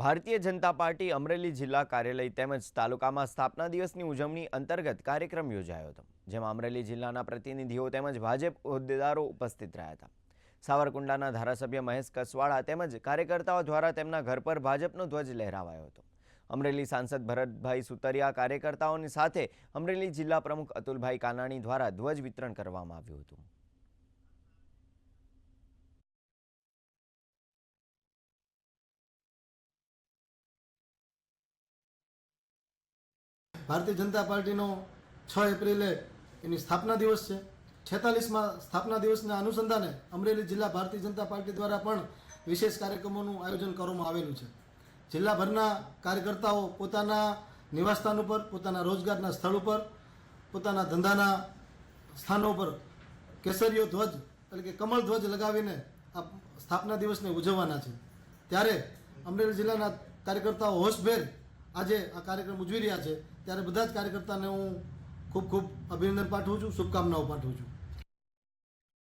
Bharatiya Janata party Amreli જિલ્લા કાર્યાલય તેમજ તાલુકામાં સ્થાપના દિવસની ઉજવણી અંતર્ગત કાર્યક્રમ યોજાયો હતો, જેમાં અમરેલી જિલ્લાના પ્રતિનિધિઓ તેમજ ભાજપ હોદ્દેદારો ઉપસ્થિત રહ્યા હતા. સાવરકુંડલાના ધારાસભ્ય મહેશ કસવાળા તેમજ કાર્યકર્તાઓ દ્વારા તેમના ઘર પર ભાજપનો ધ્વજ લહેરાવાયો હતો. અમરેલી સાંસદ ભરતભાઈ સુતરિયા કાર્યકર્તાઓની સાથે અમરેલી જિલ્લા પ્રમુખ અતુલભાઈ કાનાણી દ્વારા ધ્વજ વિતરણ કરવામાં આવ્યું હતું. ભારતીય જનતા પાર્ટીનો છ એપ્રિલે એની સ્થાપના દિવસ છે. છેતાલીસમાં સ્થાપના દિવસના અનુસંધાને અમરેલી જિલ્લા ભારતીય જનતા પાર્ટી દ્વારા પણ વિશેષ કાર્યક્રમોનું આયોજન કરવામાં આવેલું છે. જિલ્લાભરના કાર્યકર્તાઓ પોતાના નિવાસસ્થાન ઉપર, પોતાના રોજગારના સ્થળ ઉપર, પોતાના ધંધાના સ્થાનો પર કેસરીયો ધ્વજ એટલે કે કમળ ધ્વજ લગાવીને આ સ્થાપના દિવસને ઉજવવાના છે. ત્યારે અમરેલી જિલ્લાના કાર્યકર્તાઓ હોશભેર આજે આ કાર્યક્રમ ઉજવી રહ્યા છે. ત્યારે બધા જ કાર્યકર્તાને હું ખૂબ ખૂબ અભિનંદન પાઠવું છું. શુભકામનાઓ પાઠવું છું.